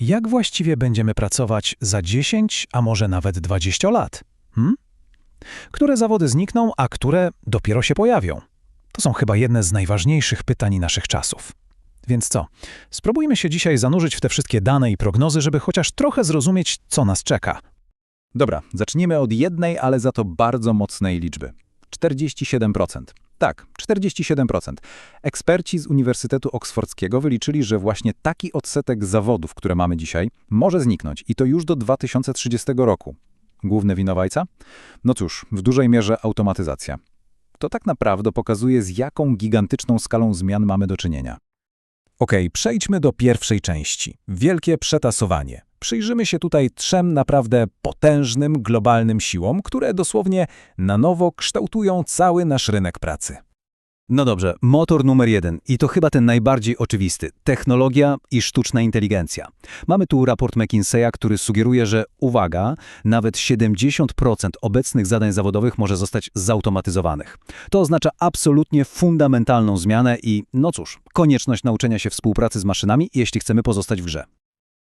Jak właściwie będziemy pracować za 10, a może nawet 20 lat? Hmm? Które zawody znikną, a które dopiero się pojawią? To są chyba jedne z najważniejszych pytań naszych czasów. Więc co? Spróbujmy się dzisiaj zanurzyć w te wszystkie dane i prognozy, żeby chociaż trochę zrozumieć, co nas czeka. Dobra, zacznijmy od jednej, ale za to bardzo mocnej liczby. 47%. Tak, 47%. Eksperci z Uniwersytetu Oksfordzkiego wyliczyli, że właśnie taki odsetek zawodów, które mamy dzisiaj, może zniknąć i to już do 2030 roku. Główny winowajca? No cóż, w dużej mierze automatyzacja. To tak naprawdę pokazuje, z jaką gigantyczną skalą zmian mamy do czynienia. Okej, przejdźmy do pierwszej części. Wielkie przetasowanie. Przyjrzymy się tutaj trzem naprawdę potężnym, globalnym siłom, które dosłownie na nowo kształtują cały nasz rynek pracy. No dobrze, motor numer jeden i to chyba ten najbardziej oczywisty. Technologia i sztuczna inteligencja. Mamy tu raport McKinseya, który sugeruje, że, uwaga, nawet 70% obecnych zadań zawodowych może zostać zautomatyzowanych. To oznacza absolutnie fundamentalną zmianę i, no cóż, konieczność nauczenia się współpracy z maszynami, jeśli chcemy pozostać w grze.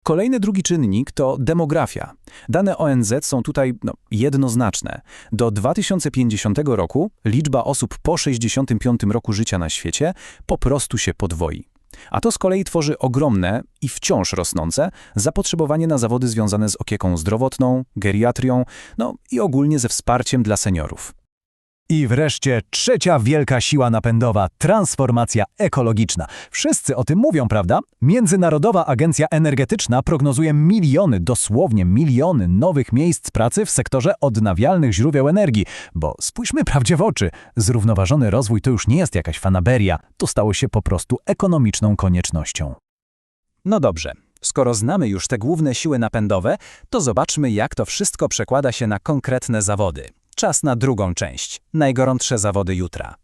Kolejny drugi czynnik to demografia. Dane ONZ są tutaj no, jednoznaczne. Do 2050 roku liczba osób po 65 roku życia na świecie po prostu się podwoi. A to z kolei tworzy ogromne i wciąż rosnące zapotrzebowanie na zawody związane z opieką zdrowotną, geriatrią, no i ogólnie ze wsparciem dla seniorów. I wreszcie trzecia wielka siła napędowa transformacja ekologiczna. Wszyscy o tym mówią, prawda? Międzynarodowa Agencja Energetyczna prognozuje miliony, dosłownie miliony nowych miejsc pracy w sektorze odnawialnych źródeł energii. Bo spójrzmy prawdzie w oczy, zrównoważony rozwój to już nie jest jakaś fanaberia, to stało się po prostu ekonomiczną koniecznością. No dobrze. Skoro znamy już te główne siły napędowe, to zobaczmy, jak to wszystko przekłada się na konkretne zawody. Czas na drugą część. Najgorętsze zawody jutra.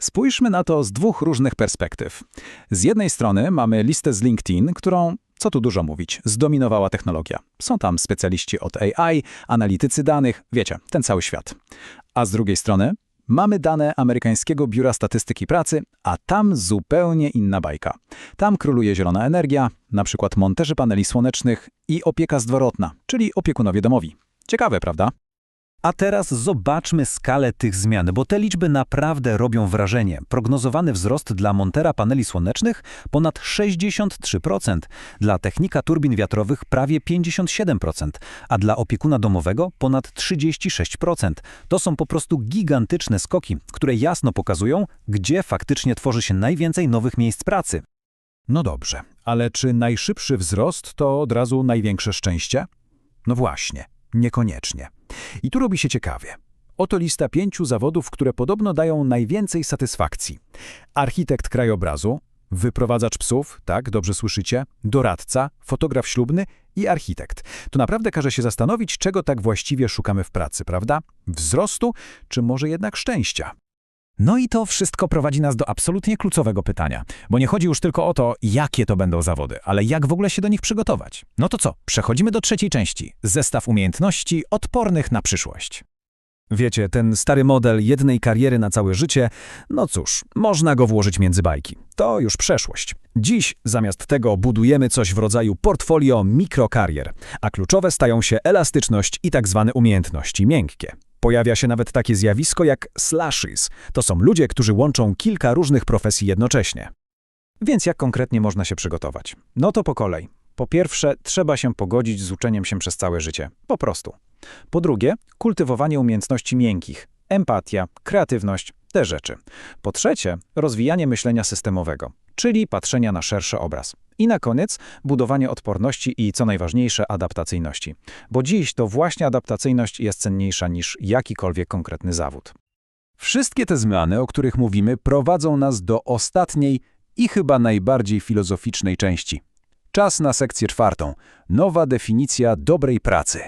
Spójrzmy na to z dwóch różnych perspektyw. Z jednej strony mamy listę z LinkedIn, którą, co tu dużo mówić, zdominowała technologia. Są tam specjaliści od AI, analitycy danych, wiecie, ten cały świat. A z drugiej strony mamy dane amerykańskiego Biura Statystyki Pracy, a tam zupełnie inna bajka. Tam króluje zielona energia, na przykład monterzy paneli słonecznych i opieka zdrowotna, czyli opiekunowie domowi. Ciekawe, prawda? A teraz zobaczmy skalę tych zmian, bo te liczby naprawdę robią wrażenie. Prognozowany wzrost dla montera paneli słonecznych ponad 63%, dla technika turbin wiatrowych prawie 57%, a dla opiekuna domowego ponad 36%. To są po prostu gigantyczne skoki, które jasno pokazują, gdzie faktycznie tworzy się najwięcej nowych miejsc pracy. No dobrze, ale czy najszybszy wzrost to od razu największe szczęście? No właśnie, niekoniecznie. I tu robi się ciekawie. Oto lista pięciu zawodów, które podobno dają najwięcej satysfakcji. Architekt krajobrazu, wyprowadzacz psów, tak, dobrze słyszycie, doradca, fotograf ślubny i architekt. To naprawdę każe się zastanowić, czego tak właściwie szukamy w pracy, prawda? Wzrostu, czy może jednak szczęścia? No i to wszystko prowadzi nas do absolutnie kluczowego pytania, bo nie chodzi już tylko o to, jakie to będą zawody, ale jak w ogóle się do nich przygotować. No to co, przechodzimy do trzeciej części. Zestaw umiejętności odpornych na przyszłość. Wiecie, ten stary model jednej kariery na całe życie, no cóż, można go włożyć między bajki. To już przeszłość. Dziś zamiast tego budujemy coś w rodzaju portfolio mikrokarier, a kluczowe stają się elastyczność i tak zwane umiejętności miękkie. Pojawia się nawet takie zjawisko jak slashes. To są ludzie, którzy łączą kilka różnych profesji jednocześnie. Więc jak konkretnie można się przygotować? No to po kolei. Po pierwsze, trzeba się pogodzić z uczeniem się przez całe życie. Po prostu. Po drugie, kultywowanie umiejętności miękkich. Empatia, kreatywność, te rzeczy. Po trzecie, rozwijanie myślenia systemowego, czyli patrzenia na szerszy obraz. I na koniec budowanie odporności i, co najważniejsze, adaptacyjności. Bo dziś to właśnie adaptacyjność jest cenniejsza niż jakikolwiek konkretny zawód. Wszystkie te zmiany, o których mówimy, prowadzą nas do ostatniej i chyba najbardziej filozoficznej części. Czas na sekcję czwartą. Nowa definicja dobrej pracy.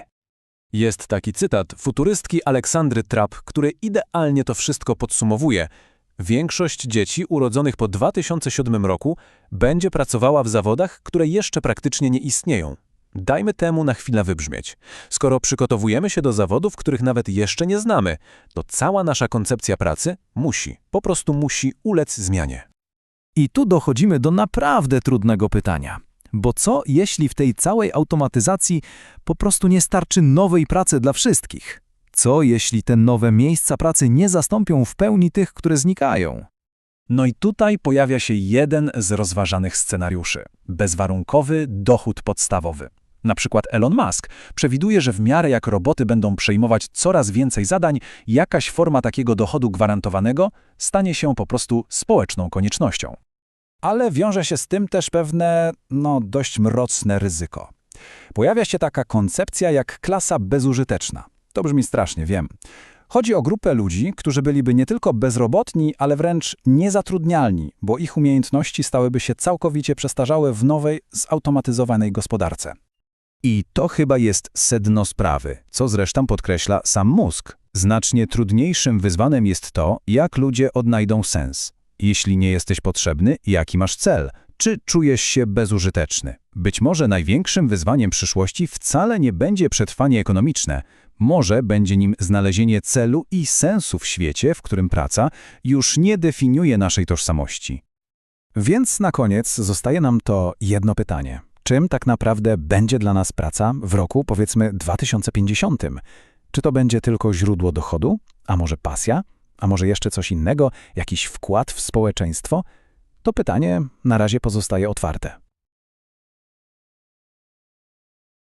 Jest taki cytat futurystki Aleksandry Trapp, który idealnie to wszystko podsumowuje – Większość dzieci urodzonych po 2007 roku będzie pracowała w zawodach, które jeszcze praktycznie nie istnieją. Dajmy temu na chwilę wybrzmieć. Skoro przygotowujemy się do zawodów, których nawet jeszcze nie znamy, to cała nasza koncepcja pracy musi, po prostu musi ulec zmianie. I tu dochodzimy do naprawdę trudnego pytania. Bo co, jeśli w tej całej automatyzacji po prostu nie starczy nowej pracy dla wszystkich? Co, jeśli te nowe miejsca pracy nie zastąpią w pełni tych, które znikają? No i tutaj pojawia się jeden z rozważanych scenariuszy. Bezwarunkowy dochód podstawowy. Na przykład Elon Musk przewiduje, że w miarę jak roboty będą przejmować coraz więcej zadań, jakaś forma takiego dochodu gwarantowanego stanie się po prostu społeczną koniecznością. Ale wiąże się z tym też pewne, no, dość mrocne ryzyko. Pojawia się taka koncepcja jak klasa bezużyteczna. To brzmi strasznie, wiem. Chodzi o grupę ludzi, którzy byliby nie tylko bezrobotni, ale wręcz niezatrudnialni, bo ich umiejętności stałyby się całkowicie przestarzałe w nowej, zautomatyzowanej gospodarce. I to chyba jest sedno sprawy, co zresztą podkreśla sam mózg. Znacznie trudniejszym wyzwaniem jest to, jak ludzie odnajdą sens. Jeśli nie jesteś potrzebny, jaki masz cel? Czy czujesz się bezużyteczny? Być może największym wyzwaniem przyszłości wcale nie będzie przetrwanie ekonomiczne. Może będzie nim znalezienie celu i sensu w świecie, w którym praca już nie definiuje naszej tożsamości. Więc na koniec zostaje nam to jedno pytanie. Czym tak naprawdę będzie dla nas praca w roku, powiedzmy, 2050? Czy to będzie tylko źródło dochodu? A może pasja? A może jeszcze coś innego? Jakiś wkład w społeczeństwo? To pytanie na razie pozostaje otwarte.